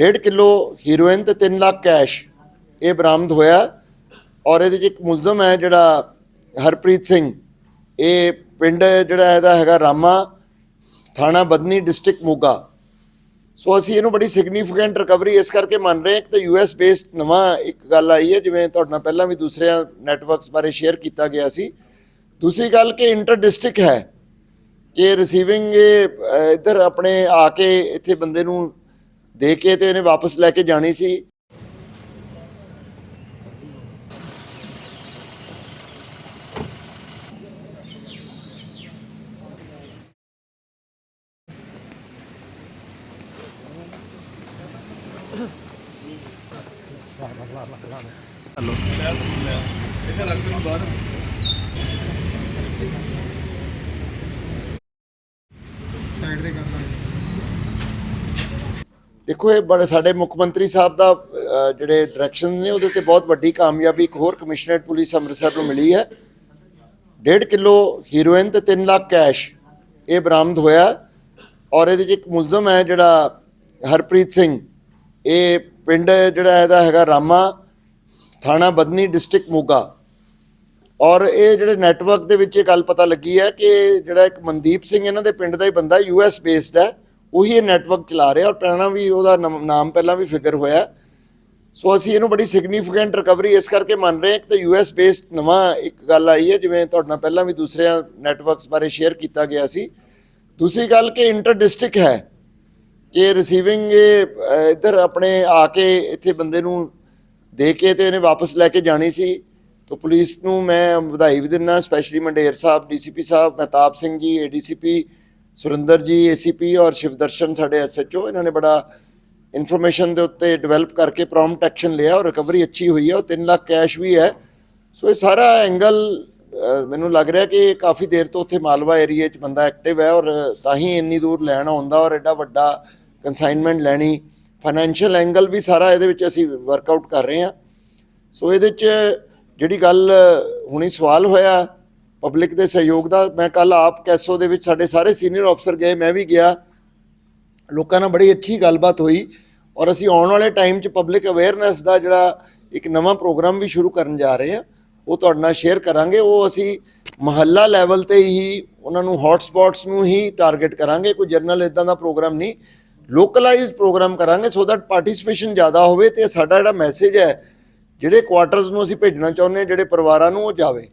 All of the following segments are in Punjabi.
1.5 ਕਿਲੋ ਹੀਰੋਇਨ ਤੇ 3 ਲੱਖ ਕੈਸ਼ ਇਹ ਬਰਾਮਦ ਹੋਇਆ ਔਰ ਇਹਦੇ 'ਚ ਇੱਕ ਮੁਲਜ਼ਮ ਹੈ ਜਿਹੜਾ ਹਰਪ੍ਰੀਤ ਸਿੰਘ। ਇਹ ਪਿੰਡ ਜਿਹੜਾ ਇਹਦਾ ਹੈਗਾ ਰਾਮਾ, ਥਾਣਾ ਬਦਨੀ ਡਿਸਟ੍ਰਿਕਟ ਮੋਗਾ। ਸੋ ਅਸੀਂ ਇਹਨੂੰ ਬੜੀ ਸਿਗਨੀਫੀਕੈਂਟ ਰਿਕਵਰੀ ਇਸ ਕਰਕੇ ਮੰਨ ਰਹੇ ਹਾਂ ਕਿ ਯੂ ਐਸ ਬੇਸਡ ਨਵਾਂ ਇੱਕ ਗੱਲ ਆਈ ਹੈ, ਜਿਵੇਂ ਤੁਹਾਡੇ ਨਾਲ ਪਹਿਲਾਂ ਵੀ ਦੂਸਰਿਆਂ ਨੈਟਵਰਕਸ ਬਾਰੇ ਸ਼ੇਅਰ ਕੀਤਾ ਗਿਆ ਸੀ। ਦੂਸਰੀ ਗੱਲ ਕਿ ਇੰਟਰ ਡਿਸਟ੍ਰਿਕਟ ਹੈ ਕਿ ਰਿਸੀਵਿੰਗ ਇੱਧਰ ਆਪਣੇ ਆ ਕੇ ਇੱਥੇ ਬੰਦੇ ਨੂੰ ਦੇ ਕੇ ਤੇ ਇਹਨੇ ਵਾਪਸ ਲੈ ਕੇ ਜਾਣੀ ਸੀ। ਸਾਈਡ ਤੇ ਕਰ ਲਾਂਗੇ ਦੇਖੋ, ਇਹ ਬੜੇ ਸਾਡੇ ਮੁੱਖ ਮੰਤਰੀ ਸਾਹਿਬ ਦਾ ਜਿਹੜੇ ਡਾਇਰੈਕਸ਼ਨ ਨੇ, ਉਹਦੇ ਤੇ ਬਹੁਤ ਵੱਡੀ ਕਾਮਯਾਬੀ ਇੱਕ ਹੋਰ ਕਮਿਸ਼ਨਰੇਟ ਪੁਲਿਸ ਅੰਮ੍ਰਿਤਸਰ ਨੂੰ ਮਿਲੀ ਹੈ। 1.5 ਕਿਲੋ ਹੀਰੋਇਨ ਤੇ 3 ਲੱਖ ਕੈਸ਼ ਇਹ ਬਰਾਮਦ ਹੋਇਆ ਔਰ ਇਹਦੇ 'ਚ ਇੱਕ ਮੁਲਜ਼ਮ ਹੈ ਜਿਹੜਾ ਹਰਪ੍ਰੀਤ ਸਿੰਘ। ਇਹ ਪਿੰਡ ਜਿਹੜਾ ਇਹਦਾ ਹੈਗਾ ਰਾਮਾ, ਥਾਣਾ ਬਦਨੀ ਡਿਸਟ੍ਰਿਕਟ ਮੋਗਾ। ਔਰ ਇਹ ਜਿਹੜੇ ਨੈਟਵਰਕ ਦੇ ਵਿੱਚ ਇਹ ਗੱਲ ਪਤਾ ਲੱਗੀ ਹੈ ਕਿ ਜਿਹੜਾ ਇੱਕ ਮਨਦੀਪ ਸਿੰਘ, ਇਹਨਾਂ ਦੇ ਪਿੰਡ ਦਾ ਹੀ ਬੰਦਾ ਯੂ ਐਸ ਬੇਸਡ ਹੈ। ਉਹੀ ਇਹ ਨੈਟਵਰਕ ਚਲਾ ਰਿਹਾ ਔਰ ਪਹਿਲਾਂ ਵੀ ਉਹਦਾ ਨਮ- ਨਾਮ ਪਹਿਲਾਂ ਵੀ ਫਿਕਰ ਹੋਇਆ। ਸੋ ਅਸੀਂ ਇਹਨੂੰ ਬੜੀ ਸਿਗਨੀਫੀਕੈਂਟ ਰਿਕਵਰੀ ਇਸ ਕਰਕੇ ਮੰਨ ਰਹੇ ਹਾਂ ਕਿ ਯੂ ਐਸ ਬੇਸਡ ਨਵਾਂ ਇੱਕ ਗੱਲ ਆਈ ਹੈ, ਜਿਵੇਂ ਤੁਹਾਡੇ ਨਾਲ ਪਹਿਲਾਂ ਵੀ ਦੂਸਰਿਆਂ ਨੈਟਵਰਕਸ ਬਾਰੇ ਸ਼ੇਅਰ ਕੀਤਾ ਗਿਆ ਸੀ। ਦੂਸਰੀ ਗੱਲ ਕਿ ਇੰਟਰ ਡਿਸਟ੍ਰਿਕਟ ਹੈ ਕਿ ਰਿਸੀਵਿੰਗ ਇੱਧਰ ਆਪਣੇ ਆ ਕੇ ਇੱਥੇ ਬੰਦੇ ਨੂੰ ਦੇ ਕੇ ਤੇ ਇਹਨੇ ਵਾਪਸ ਲੈ ਕੇ ਜਾਣੀ ਸੀ। ਤਾਂ ਪੁਲਿਸ ਨੂੰ ਮੈਂ ਵਧਾਈ ਵੀ ਦਿੰਦਾ specially Mander Sahib DCP Sahib, Mehtab Singh ji ADCP Surinder ਜੀ ਏਸੀਪੀ ਔਰ ਸ਼ਿਵਦਰਸ਼ਨ ਸਾਡੇ ਐਸਐਚਓ ਇਹਨਾਂ ਨੇ ਬੜਾ ਇਨਫੋਰਮੇਸ਼ਨ ਦੇ ਉੱਤੇ ਡਿਵੈਲਪ ਕਰਕੇ ਪ੍ਰੋਮਪਟ ਐਕਸ਼ਨ ਲਿਆ ਔਰ ਰਿਕਵਰੀ ਅੱਛੀ ਹੋਈ ਹੈ ਔਰ 3 ਲੱਖ ਕੈਸ਼ ਵੀ ਹੈ। ਸੋ ਇਹ ਸਾਰਾ ਐਂਗਲ ਮੈਨੂੰ ਲੱਗ ਰਿਹਾ ਕਿ ਕਾਫੀ ਦੇਰ ਤੋਂ ਉੱਥੇ ਮਾਲਵਾ ਏਰੀਆ 'ਚ ਬੰਦਾ ਐਕਟਿਵ ਹੈ ਔਰ ਤਾਂ ਹੀ ਇੰਨੀ ਦੂਰ ਲੈਣ ਆਉਂਦਾ ਔਰ ਐਡਾ ਵੱਡਾ ਕੰਸਾਈਨਮੈਂਟ ਲੈਣੀ। ਫਾਈਨੈਂਸ਼ੀਅਲ ਐਂਗਲ ਵੀ ਸਾਰਾ ਇਹਦੇ ਵਿੱਚ ਅਸੀਂ ਵਰਕਆਊਟ ਕਰ ਰਹੇ ਹਾਂ। ਸੋ ਇਹਦੇ 'ਚ ਜਿਹੜੀ ਗੱਲ ਹੁਣੀ ਸਵਾਲ ਹੋਇਆ ਪਬਲਿਕ ਦੇ ਸਹਿਯੋਗ ਦਾ। ਮੈਂ ਕੱਲ ਆਪ ਕੈਸੋ ਦੇ ਵਿੱਚ ਸਾਡੇ ਸਾਰੇ ਸੀਨੀਅਰ ਅਫਸਰ ਗਏ, ਮੈਂ ਵੀ ਗਿਆ। ਲੋਕਾਂ ਨਾਲ ਬੜੀ ਅੱਛੀ ਗੱਲਬਾਤ ਹੋਈ ਔਰ ਅਸੀਂ ਆਉਣ ਵਾਲੇ ਟਾਈਮ 'ਚ ਪਬਲਿਕ ਅਵੇਅਰਨੈਸ ਦਾ ਜਿਹੜਾ ਇੱਕ ਨਵਾਂ ਪ੍ਰੋਗਰਾਮ ਵੀ ਸ਼ੁਰੂ ਕਰਨ ਜਾ ਰਹੇ ਹਾਂ, ਉਹ ਤੁਹਾਡੇ ਨਾਲ ਸ਼ੇਅਰ ਕਰਾਂਗੇ। ਉਹ ਅਸੀਂ ਮਹੱਲਾ ਲੈਵਲ ਤੇ ਹੀ, ਉਹਨਾਂ ਨੂੰ ਹੌਟ ਸਪੌਟਸ ਨੂੰ ਹੀ ਟਾਰਗੇਟ ਕਰਾਂਗੇ। ਕੋਈ ਜਰਨਲ ਇਦਾਂ ਦਾ ਪ੍ਰੋਗਰਾਮ ਨਹੀਂ। ਲੋਕਲਾਈਜ਼ਡ ਪ੍ਰੋਗਰਾਮ ਕਰਾਂਗੇ ਸੋ ਦੈਟ ਪਾਰਟਿਸਿਪੇਸ਼ਨ ਜ਼ਿਆਦਾ ਹੋਵੇ ਤੇ ਸਾਡਾ ਜਿਹੜਾ ਮੈਸੇਜ ਹੈ, ਜਿਹੜੇ ਕੁਆਟਰਸ ਨੂੰ ਅਸੀਂ ਭੇਜਣਾ ਚਾਹੁੰਦੇ ਹਾਂ, ਜਿਹੜੇ ਪਰਿਵਾਰਾਂ ਨੂੰ ਉਹ ਜਾਵੇ।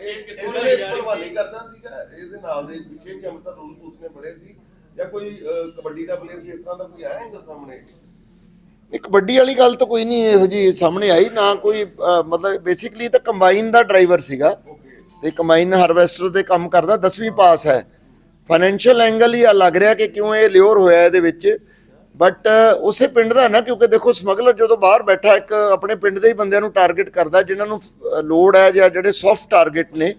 ਸਰ ਇਹਨਾਂ ਨੇ ਭਲਵਾਨੀ ਕਰਦਾ ਸੀਗਾ ਇਹਦੇ ਨਾਲ ਦੇ ਪਿੱਛੇ ਵੀ ਅੰਮ੍ਰਿਤਸਰ ਰੂਲ ਪੁਲਿਸ ਨੇ ਫੜੇ ਸੀ ਜਾਂ ਕੋਈ ਕਬੱਡੀ ਦਾ ਪਲੇਅਰ ਸੀ ਇਸ ਤਰ੍ਹਾਂ ਦਾ ਕੋਈ ਆਇਆ ਹੈਗਾ ਸਾਹਮਣੇ? ਇੱਕ ਕਬੱਡੀ ਵਾਲੀ ਗੱਲ ਤਾਂ ਕੋਈ ਨਹੀਂ ਇਹੋ ਜੀ ਸਾਹਮਣੇ ਆਈ ਨਾ ਕੋਈ ਮਤਲਬ ਬੇਸਿਕਲੀ ਤਾਂ ਕੰਬਾਈਨ ਦਾ ਡਰਾਈਵਰ ਸੀਗਾ ਤੇ ਕੰਬਾਈਨ ਹਾਰਵੈਸਟਰ ਦੇ ਕੰਮ ਕਰਦਾ 10ਵੀਂ ਪਾਸ ਹੈ। ਫਾਈਨੈਂਸ਼ੀਅਲ ਐਂਗਲ ਹੀ ਆ ਲੱਗ ਰਿਹਾ ਕਿ ਕਿਉਂ ਇਹ ਲਿਓਰ ਹੋਇਆ ਇਹਦੇ ਵਿੱਚ। ਬਟ ਉਸੇ ਪਿੰਡ ਦਾ ਨਾ ਕਿਉਂਕਿ ਦੇਖੋ ਸਮਗਲਰ ਜਦੋਂ ਬਾਹਰ ਬੈਠਾ ਇੱਕ ਆਪਣੇ ਪਿੰਡ ਦੇ ਹੀ ਬੰਦਿਆਂ ਨੂੰ ਟਾਰਗੇਟ ਕਰਦਾ ਜਿਨ੍ਹਾਂ ਨੂੰ ਲੋੜ ਹੈ ਜਾਂ ਜਿਹੜੇ ਸੌਫਟ ਟਾਰਗੇਟ ਨੇ।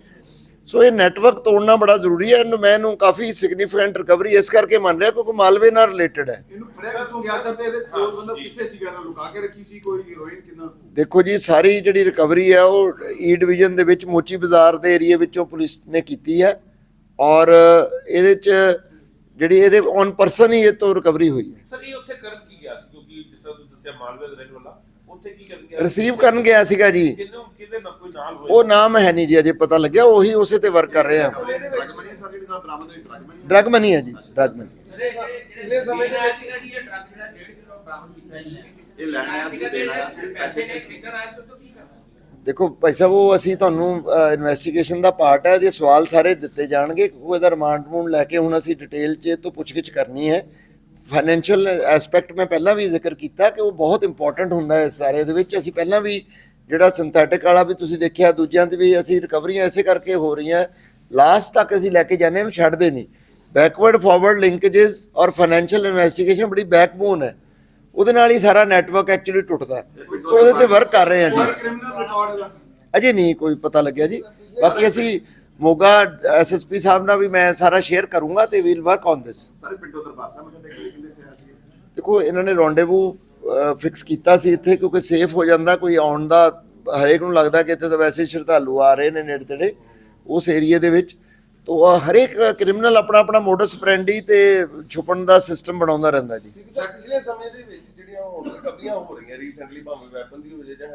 ਸੋ ਇਹ ਨੈਟਵਰਕ ਤੋੜਨਾ ਬੜਾ ਜ਼ਰੂਰੀ ਹੈ ਇਹਨੂੰ ਮੈਂ ਇਹਨੂੰ ਕਾਫੀ ਸਿਗਨੀਫੀਕੈਂਟ ਰਿਕਵਰੀ ਇਸ ਕਰਕੇ ਮੰਨ ਰਿਹਾ ਕਿਉਂਕਿ ਮਾਲਵੇ ਨਾਲ ਰਿਲੇਟਡ ਹੈ। ਇਹਨੂੰ ਫੜਿਆ ਕਿੱਥੋਂ? ਗਿਆ ਸਰ ਤੇ ਇਹਦੇ? ਕੋਲ ਬੰਦਾ ਕਿੱਥੇ ਸੀਗਾ ਇਹਨੂੰ ਲੁਕਾ ਕੇ ਰੱਖੀ ਸੀ ਕੋਈ? ਹੀਰੋਇਨ ਕਿੰਨਾ? ਦੇਖੋ ਜੀ ਸਾਰੀ ਜਿਹੜੀ ਰਿਕਵਰੀ ਹੈ ਉਹ ਈ ਡਿਵੀਜ਼ਨ ਦੇ ਵਿੱਚ ਮੋਚੀ ਬਾਜ਼ਾਰ ਦੇ ਏਰੀਆ ਵਿੱਚੋਂ ਪੁਲਿਸ ਨੇ ਕੀਤੀ ਹੈ। ਔਰ ਇਹਦੇ ਚ ਜਿਹੜੀ ਇਹਦੇ ਔਨ ਪਰਸਨ ਹੀ ਇਹ ਤੋਂ ਰਿਕਵਰੀ ਹੋਈ ਹੈ। ਸਰ ਇਹ ਉੱਥੇ ਕਰਨ ਕੀ ਗਿਆ ਸੀ? ਕਿਉਂਕਿ ਜਿਸ ਤਰ੍ਹਾਂ ਤੁਸੀਂ ਦੱਸਿਆ ਮਾਲਵੇ ਦੇ ਰਹਿਣ ਵਾਲਾ ਉੱਥੇ ਕੀ ਕਰਨ ਗਿਆ ਰਿਸੀਵ ਕਰਨ ਗਿਆ ਸੀਗਾ ਜੀ। ਕਿੰਨੂੰ ਕਿਹਦੇ ਨਾਲ ਕੋਈ ਨਾਲ ਹੋਇਆ? ਉਹ ਨਾਮ ਹੈ ਨਹੀਂ ਜੀ ਅਜੇ ਪਤਾ ਲੱਗਿਆ ਉਹੀ ਉਸੇ ਤੇ ਵਰਕ ਕਰ ਰਹੇ। ਆ ਡਰਗ ਮਨੀ ਸਰ ਜਿਹੜੀ ਨਾਲ ਬਰਾਮਦ ਹੋਈ? ਡਰਗ ਮਨੀ ਡਰਗ ਮਨੀ ਹੈ ਜੀ ਡਰਗ ਮਨੀ ਪਿਛਲੇ ਸਮੇਂ ਦੇ ਵਿੱਚ? ਇਹ ਟਰੱਕ ਜਿਹੜਾ 1.5 ਕਿਲੋ ਬਰਾਮਦ ਕੀਤਾ ਜੀ। ਇਹ ਲੈਣ ਆਇਆ ਸੀ, ਦੇਣ ਆਇਆ ਸੀ, ਪੈਸੇ ਨੇ ਟ੍ਰਿਗਰ ਆਇਆ ਸੀ ਤਾਂ ਕੀ ਕਰਨਾ? ਦੇਖੋ ਭਾਈ ਸਾਹਿਬ ਉਹ ਅਸੀਂ ਤੁਹਾਨੂੰ ਇਨਵੈਸਟੀਗੇਸ਼ਨ ਦਾ ਪਾਰਟ ਹੈ ਇਹਦੇ ਸਵਾਲ ਸਾਰੇ ਦਿੱਤੇ ਜਾਣਗੇ ਉਹ ਇਹਦਾ ਰਿਮਾਂਡ ਮੂਡ ਲੈ ਕੇ ਹੁਣ ਅਸੀਂ ਡਿਟੇਲ 'ਚ ਇਹ ਤੋਂ ਪੁੱਛਗਿੱਛ ਕਰਨੀ ਹੈ। ਫਾਈਨੈਂਸ਼ੀਅਲ ਐਸਪੈਕਟ ਮੈਂ ਪਹਿਲਾਂ ਵੀ ਜ਼ਿਕਰ ਕੀਤਾ ਕਿ ਉਹ ਬਹੁਤ ਇੰਪੋਰਟੈਂਟ ਹੁੰਦਾ ਹੈ ਇਸ ਸਾਰੇ ਦੇ ਵਿੱਚ। ਅਸੀਂ ਪਹਿਲਾਂ ਵੀ ਜਿਹੜਾ ਸਿੰਥੈਟਿਕ ਵਾਲਾ ਵੀ ਤੁਸੀਂ ਦੇਖਿਆ ਦੂਜਿਆਂ ਤੇ ਵੀ ਅਸੀਂ ਰਿਕਵਰੀਆਂ ਐਸੇ ਕਰਕੇ ਹੋ ਰਹੀਆਂ। ਲਾਸਟ ਤੱਕ ਅਸੀਂ ਲੈ ਕੇ ਜਾਂਦੇ ਹਾਂ, ਛੱਡਦੇ ਨਹੀਂ। ਬੈਕਵਰਡ ਫਾਰਵਰਡ ਲਿੰਕੇजेस ਔਰ ਫਾਈਨੈਂਸ਼ੀਅਲ ਇਨਵੈਸਟੀਗੇਸ਼ਨ ਬੜੀ ਬੈਕਬੋਨ ਹੈ। ਉਹਦੇ ਨਾਲ ਹੀ ਸਾਰਾ ਨੈਟਵਰਕ ਐਕਚੁਅਲੀ ਟੁੱਟਦਾ। ਸੋ ਉਹਦੇ ਤੇ ਵਰਕ ਕਰ ਰਹੇ ਹਾਂ ਜੀ। ਅਜੇ ਨਹੀਂ ਕੋਈ ਪਤਾ ਲੱਗਿਆ ਜੀ। ਬਾਕੀ ਅਸੀਂ ਮੋਗਾ ਐਸਐਸਪੀ ਸਾਹਿਬ ਨਾਲ ਵੀ ਮੈਂ ਸਾਰਾ ਸ਼ੇਅਰ ਕਰੂੰਗਾ ਤੇ ਵੀਲ ਵਰਕ ਔਨ ਦਿਸ ਸਾਰੇ ਪਿੰਡੋਂ ਦਰਬਾਰ ਸਾਹਿਬ ਮੈਂ ਦੇਖੇ ਕਿੰਨੇ ਸੇ ਆਇਆ ਸੀ ਦੇਖੋ ਇਹਨਾਂ ਨੇ ਰੌਂਡੇਵੂ ਫਿਕਸ ਕੀਤਾ ਸੀ ਇੱਥੇ ਕਿਉਂਕਿ ਸੇਫ ਹੋ ਜਾਂਦਾ ਕੋਈ ਆਉਣ ਦਾ ਹਰੇਕ ਨੂੰ ਲੱਗਦਾ ਕਿ ਇੱਥੇ ਤਾਂ ਵੈਸੇ ਹੀ ਸ਼ਰਧਾਲੂ ਆ ਰਹੇ ਨੇ ਨੇੜੇ ਤੇੜੇ ਉਸ ਏਰੀਆ ਦੇ ਵਿੱਚ। ਤੋ ਹਰੇਕ ਕ੍ਰਿਮੀਨਲ ਆਪਣਾ ਆਪਣਾ ਮੋਡਸ ਪ੍ਰੈਂਡੀ ਤੇ ਛੁਪਣ ਦਾ ਸਿਸਟਮ ਬਣਾਉਂਦਾ ਰਹਿੰਦਾ ਜੀ। ਸਰ ਪਿਛਲੇ ਸਮੇਂ ਦੇ ਵਿੱਚ ਜਿਹੜੀਆਂ ਹੁਣ ਰਿਕਵਰੀਆਂ ਹੋ ਰਹੀਆਂ ਰੀਸੈਂਟਲੀ ਭਾਵੇਂ ਵੈਪਨ ਦੀ ਹੋ ਜਾਏ ਜਾਂ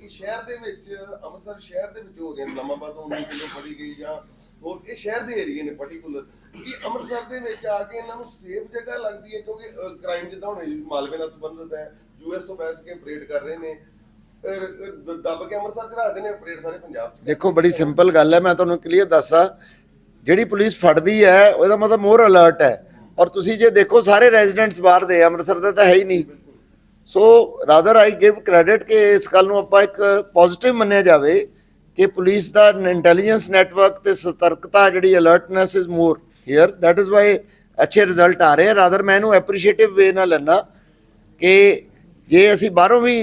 ਹੈਰੋਇਨ ਸ਼ਹਿਰ ਦੇ ਵਿੱਚ, ਅੰਮ੍ਰਿਤਸਰ ਸ਼ਹਿਰ ਦੇ ਵਿੱਚ ਹੋ ਰਹੀਆਂ ਇਸਲਾਮਾਬਾਦ ਤੋਂ 19 ਕਿਲੋ ਫੜੀ ਗਈ ਜਾਂ ਹੋਰ, ਇਹ ਸ਼ਹਿਰ ਦੇ ਏਰੀਏ ਨੇ ਪਾਰਟਿਕੂਲਰ ਕਿ ਅੰਮ੍ਰਿਤਸਰ ਦੇ ਵਿੱਚ ਆ ਕੇ ਇਹਨਾਂ ਨੂੰ ਸੇਫ ਜਗ੍ਹਾ ਲੱਗਦੀ ਹੈ ਕਿਉਂਕਿ ਕ੍ਰਾਈਮ ਜਿੱਦਾਂ ਹੁਣ ਮਾਲਵੇ ਨਾਲ ਸੰਬੰਧਿਤ ਹੈ ਯੂਐਸ ਤੋਂ ਬੈਠ ਕੇ ਆਪਰੇਟ ਕਰ ਰਹੇ ਨੇ ਦੱਬ ਕੇ ਅੰਮ੍ਰਿਤਸਰ ਚ ਰੱਖਦੇ ਨੇ ਆਪਰੇਟ ਸਾਰੇ ਪੰਜਾਬ ਚ। ਦੇਖੋ, ਬੜੀ ਸਿੰਪਲ ਗੱਲ ਹੈ, ਮੈਂ ਤੁਹਾਨੂੰ ਕਲੀਅਰ ਦੱਸਾਂ, ਜਿਹੜੀ ਪੁਲਿਸ ਫੜਦੀ ਹੈ, ਉਹਦਾ ਮਤਲਬ ਮੋਰ ਅਲਰਟ ਹੈ। ਔਰ ਤੁਸੀਂ ਜੇ ਦੇਖੋ, ਸਾਰੇ ਰੈਜ਼ੀਡੈਂਟਸ ਬਾਹਰ ਦੇ ਅੰਮ੍ਰਿਤਸਰ ਦੇ ਤਾਂ ਹੈ ਹੀ ਨਹੀਂ। So rather I give credit ਕਿ ਇਸ ਗੱਲ ਨੂੰ ਆਪਾਂ ਇੱਕ ਪੋਜ਼ਿਟਿਵ ਮੰਨਿਆ ਜਾਵੇ ਕਿ ਪੁਲਿਸ ਦਾ ਇੰਟੈਲੀਜੈਂਸ ਨੈਟਵਰਕ ਤੇ ਸਤਰਕਤਾ ਜਿਹੜੀ alertness is more here that is why ਅੱਛੇ ਰਿਜ਼ਲਟ ਆ ਰਹੇ ਆ। ਰਾਦਰ ਮੈਂ ਇਹਨੂੰ ਐਪਰੀਸ਼ੀਏਟਿਵ ਵੇ ਨਾਲ ਲੈਣਾ ਕਿ ਜੇ ਅਸੀਂ ਬਾਹਰੋਂ ਵੀ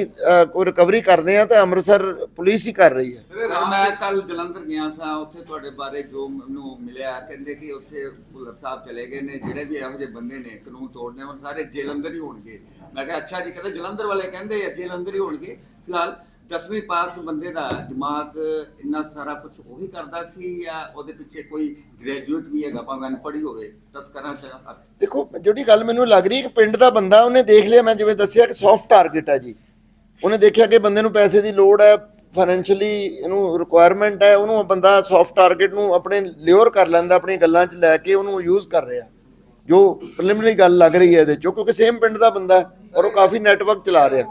ਕੋਈ ਰਿਕਵਰੀ ਕਰਦੇ ਆ ਤਾਂ ਅੰਮ੍ਰਿਤਸਰ ਪੁਲਿਸ ਹੀ ਕਰ ਰਹੀ ਹੈ। ਮੈਂ ਕੱਲ ਜਲੰਧਰ ਗਿਆ ਸਾਂ, ਉੱਥੇ ਤੁਹਾਡੇ ਬਾਰੇ ਜੋ ਮੈਨੂੰ ਮਿਲਿਆ, ਕਹਿੰਦੇ ਕਿ ਉੱਥੇ ਭੁੱਲਰ ਸਾਹਿਬ ਚਲੇ ਗਏ ਨੇ, ਜਿਹੜੇ ਵੀ ਇਹੋ ਜਿਹੇ ਬੰਦੇ ਨੇ, ਕਾਨੂੰਨ ਤੋੜਨੇ, ਉਹ ਸਾਰੇ ਜੇਲ੍ਹ ਅੰਦਰ ਹੀ ਹੋਣਗੇ। ਮੈਂ ਕਿਹਾ, ਅੱਛਾ ਜੀ, ਕਹਿੰਦੇ ਜਲੰਧਰ ਵਾਲੇ ਕਹਿੰਦੇ ਆ ਜੇਲ੍ਹ ਅੰਦਰ ਹੀ ਹੋਣਗੇ, ਫਿਲਹਾਲ 10ਵੀਂ ਪਾਸ ਬੰਦੇ ਦਾ ਦਿਮਾਗ ਇੰਨਾ ਸਾਰਾ ਕੁਝ ਉਹੀ ਕਰਦਾ ਸੀ ਜਾਂ ਉਹਦੇ ਪਿੱਛੇ ਕੋਈ ਗ੍ਰੈਜੂਏਟ ਵੀ ਹੈਗਾ ਭਾਵੇਂ ਅਨਪੜ੍ਹ ਹੀ ਹੋਵੇ ਤਸਕਰਾਂ ਚ ਦੇਖੋ ਜਿਹੜੀ ਗੱਲ ਮੈਨੂੰ ਲੱਗ ਰਹੀ ਹੈ ਕਿ ਪਿੰਡ ਦਾ ਬੰਦਾ ਉਹਨੇ ਦੇਖ ਲਿਆ ਮੈਂ ਜਿਵੇਂ ਦੱਸਿਆ ਕਿ ਸੌਫਟ ਟਾਰਗੇਟ ਹੈ ਜੀ। ਉਹਨੇ ਦੇਖਿਆ ਕਿ ਬੰਦੇ ਨੂੰ ਪੈਸੇ ਦੀ ਲੋੜ ਹੈ ਫਾਈਨੈਂਸ਼ੀਅਲੀ ਇਹਨੂੰ ਰਿਕੁਆਇਰਮੈਂਟ ਹੈ ਉਹਨੂੰ ਉਹ ਬੰਦਾ ਸੌਫਟ ਟਾਰਗੇਟ ਨੂੰ ਆਪਣੇ ਲਿਓਰ ਕਰ ਲੈਂਦਾ ਆਪਣੀ ਗੱਲਾਂ 'ਚ ਲੈ ਕੇ ਉਹਨੂੰ ਯੂਜ਼ ਕਰ ਰਿਹਾ। ਜੋ ਪ੍ਰੀਲਿਮਿਨਰੀ ਗੱਲ ਲੱਗ ਰਹੀ ਹੈ ਇਹਦੇ 'ਚੋਂ ਕਿਉਂਕਿ ਸੇਮ ਪਿੰਡ ਦਾ ਬੰਦਾ ਹੈ ਔਰ ਉਹ ਕਾਫੀ ਨੈਟਵਰਕ ਚਲਾ ਰਿਹਾ।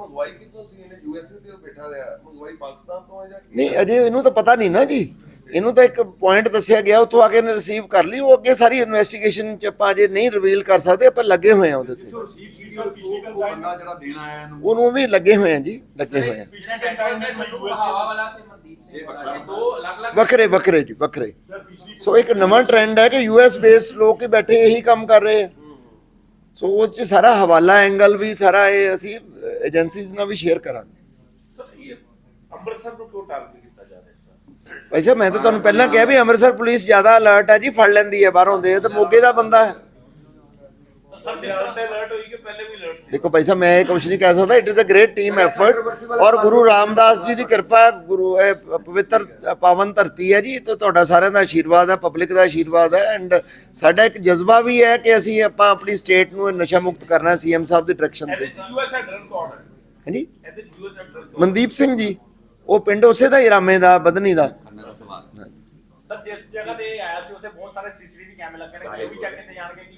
ਮੰਗਵਾਈ ਕਿੱਥੋਂ ਸੀ ਇਹਨੇ ਯੂਐਸਏ ਤੇ ਉਹ ਬੈਠਾ ਰਿਹਾ ਮੰਗਵਾਈ ਪਾਕਿਸਤਾਨ ਤੋਂ ਹੈ ਜਾਂ ਕੀ? ਨਹੀਂ ਅਜੇ ਇਹਨੂੰ ਤਾਂ ਪਤਾ ਨਹੀਂ ਨਾ ਜੀ। ਇਹਨੂੰ ਤਾਂ ਇੱਕ ਪੁਆਇੰਟ ਦੱਸਿਆ ਗਿਆ ਉੱਥੋਂ ਆ ਕੇ ਇਹਨੇ ਰਿਸੀਵ ਕਰ ਲਈ। ਉਹ ਅੱਗੇ ਸਾਰੀ ਇਨਵੈਸਟੀਗੇਸ਼ਨ 'ਚ ਆਪਾਂ ਅਜੇ ਨਹੀਂ ਰਿਵੀਲ ਕਰ ਸਕਦੇ ਆਪਾਂ ਲੱਗੇ ਹੋਏ ਆ ਉਹਦੇ ਤੇ। ਜੋ ਰਸੀਦ ਸੀ ਉਹ ਬੰਦਾ ਜਿਹੜਾ ਦੇਣ ਆਇਆ ਇਹਨੂੰ। ਉਹਨੂੰ ਵੀ ਲੱਗੇ ਹੋਏ ਆ ਜੀ ਲੱਗੇ ਹੋਏ ਆ ਜਿਹੜਾ ਕੰਸਾਈਨਮੈਂਟ ਮੱਲੂ ਹਵਾ ਵਾਲਾ ਤੇ ਮਨਦੀਪ ਸਿੰਘ ਵਾਲਾ ਇਹ ਦੋ ਅਲੱਗ-ਅਲੱਗ ਵੱਖਰੇ ਵੱਖਰੇ ਜੀ ਵੱਖਰੇ। ਸੋ ਇੱਕ ਨਵਾਂ ਟ੍ਰੈਂਡ ਹੈ ਕਿ ਯੂਐਸ ਬੇਸਡ ਲੋਕ ਹੀ ਬੈਠੇ ਇਹੀ ਕੰਮ ਕਰ ਰਹੇ ਆ। ਸੋ ਉਸ ਚ ਸਾਰਾ ਹਵਾਲਾ ਐਂਗਲ ਵੀ ਸਾਰਾ ਇਹ ਅਸੀਂ ਏਜੰਸੀਜ਼ ਨਾਲ ਵੀ ਸ਼ੇਅਰ ਕਰਾਂਗੇ। ਅੰਮ੍ਰਿਤਸਰ ਨੂੰ ਕਿਉਂ ਟਾਰਗੇਟ ਕੀਤਾ ਜਾ ਰਿਹਾ ਵਾਰ? ਵੈਸੇ ਮੈਂ ਤਾਂ ਤੁਹਾਨੂੰ ਪਹਿਲਾਂ ਕਿਹਾ ਵੀ ਅੰਮ੍ਰਿਤਸਰ ਪੁਲਿਸ ਜ਼ਿਆਦਾ ਅਲਰਟ ਹੈ ਜੀ ਫੜ ਲੈਂਦੀ ਹੈ ਬਾਹਰੋਂ ਦੇ ਤੇ ਮੋਗੇ ਦਾ ਬੰਦਾ ਹੈ। ਸਰ ਬਿਆਨ ਤੇ ਅਲਰਟ ਹੋਈ ਕਿ ਪਹਿਲੇ ਵੀ ਅਲਰਟ ਸੀ। ਦੇਖੋ ਭਾਈ ਸਾਹਿਬ ਮੈਂ ਇਹ ਕੁਛ ਨਹੀਂ ਕਹਿ ਸਕਦਾ it is a great team effort ਔਰ ਗੁਰੂ ਰਾਮਦਾਸ ਜੀ ਦੀ ਕਿਰਪਾ ਗੁਰੂ ਇਹ ਪਵਿੱਤਰ ਪਾਵਨ ਧਰਤੀ ਹੈ ਜੀ ਤੇ ਤੁਹਾਡਾ ਸਾਰਿਆਂ ਦਾ ਆਸ਼ੀਰਵਾਦ ਹੈ ਪਬਲਿਕ ਦਾ ਆਸ਼ੀਰਵਾਦ ਹੈ ਐਂਡ ਸਾਡਾ ਇੱਕ ਜਜ਼ਬਾ ਵੀ ਹੈ ਕਿ ਅਸੀਂ ਆਪਾਂ ਆਪਣੀ ਸਟੇਟ ਨੂੰ ਨਸ਼ਾ ਮੁਕਤ ਕਰਨਾ ਸੀਐਮ ਸਾਹਿਬ ਦੀ ਡਾਇਰੈਕਸ਼ਨ ਤੇ। ਯੂਐਸ ਹੈਡਰ ਕੌਣ ਹੈ ਹਾਂਜੀ? ਮਨਦੀਪ ਸਿੰਘ ਜੀ। ਉਹ ਪਿੰਡ ਉਸੇ ਦਾ ਹੀ ਰਾਮੇ ਦਾ ਬਦਨੀ ਦਾ। ਸਰ ਜਿਸ ਜਗ੍ਹਾ ਤੇ ਆਇਆ ਸੀ ਉਸੇ ਬਹੁਤ ਸਾਰੇ ਸੀਸੀਟੀਵੀ ਕੈਮਰੇ ਲੱਗੇ ਨੇ ਇਹ ਵੀ ਚੈੱਕ ਕੀਤੇ ਜਾਣਗੇ ਕਿ